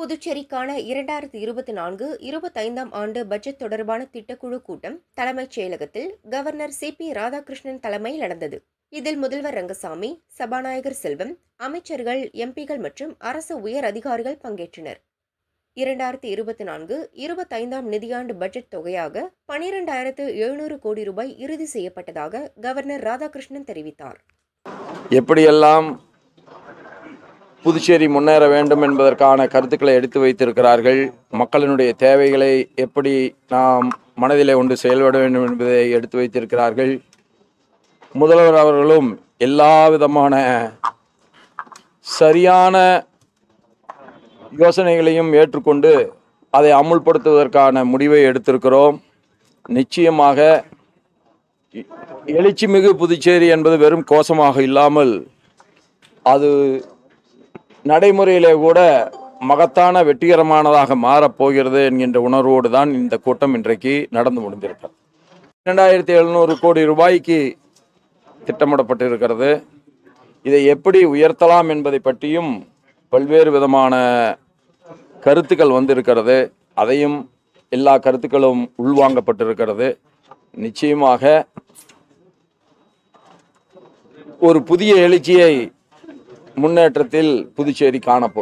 புதுச்சேரிக்கான இரண்டாயிரத்தி இருபத்தி நான்கு இருபத்தைந்தாம் ஆண்டு பட்ஜெட் தொடர்பான திட்டக்குழு கூட்டம் தலைமைச் செயலகத்தில் கவர்னர் சி பி ராதாகிருஷ்ணன் தலைமையில் நடந்தது. இதில் முதல்வர் ரங்கசாமி சபாநாயகர் செல்வம் அமைச்சர்கள் எம்பிகள் மற்றும் அரசு உயர் அதிகாரிகள் பங்கேற்றனர். இரண்டாயிரத்தி இருபத்தி நான்கு இருபத்தைந்தாம் நிதியாண்டு பட்ஜெட் தொகையாக பனிரெண்டாயிரத்து எழுநூறு கோடி ரூபாய் இறுதி செய்யப்பட்டதாக கவர்னர் ராதாகிருஷ்ணன் தெரிவித்தார். எப்படியெல்லாம் புதுச்சேரி முன்னேற வேண்டும் என்பதற்கான கருத்துக்களை எடுத்து வைத்திருக்கிறார்கள். மக்களினுடைய தேவைகளை எப்படி நாம் மனதிலே ஒன்று செயல்பட வேண்டும் என்பதை எடுத்து வைத்திருக்கிறார்கள். முதல்வர் அவர்களும் எல்லா விதமான சரியான யோசனைகளையும் ஏற்றுக்கொண்டு அதை அமுல்படுத்துவதற்கான முடிவை எடுத்திருக்கிறோம். நிச்சயமாக எழுச்சிமிகு புதுச்சேரி என்பது வெறும் கோஷமாக இல்லாமல் அது நடைமுறையிலே கூட மகத்தான வெற்றிகரமானதாக மாறப்போகிறது என்கின்ற உணர்வோடு தான் இந்த கூட்டம் இன்றைக்கு நடந்து முடிந்திருக்கிறது. இரண்டாயிரத்தி எழுநூறு கோடி ரூபாய்க்கு திட்டமிடப்பட்டிருக்கிறது. இதை எப்படி உயர்த்தலாம் என்பதை பற்றியும் பல்வேறு விதமான கருத்துக்கள் வந்திருக்கிறது. அதையும் எல்லா கருத்துக்களும் உள்வாங்கப்பட்டிருக்கிறது. நிச்சயமாக ஒரு புதிய எழுச்சியை முன்னேற்றத்தில் புதுச்சேரி காணப்படும்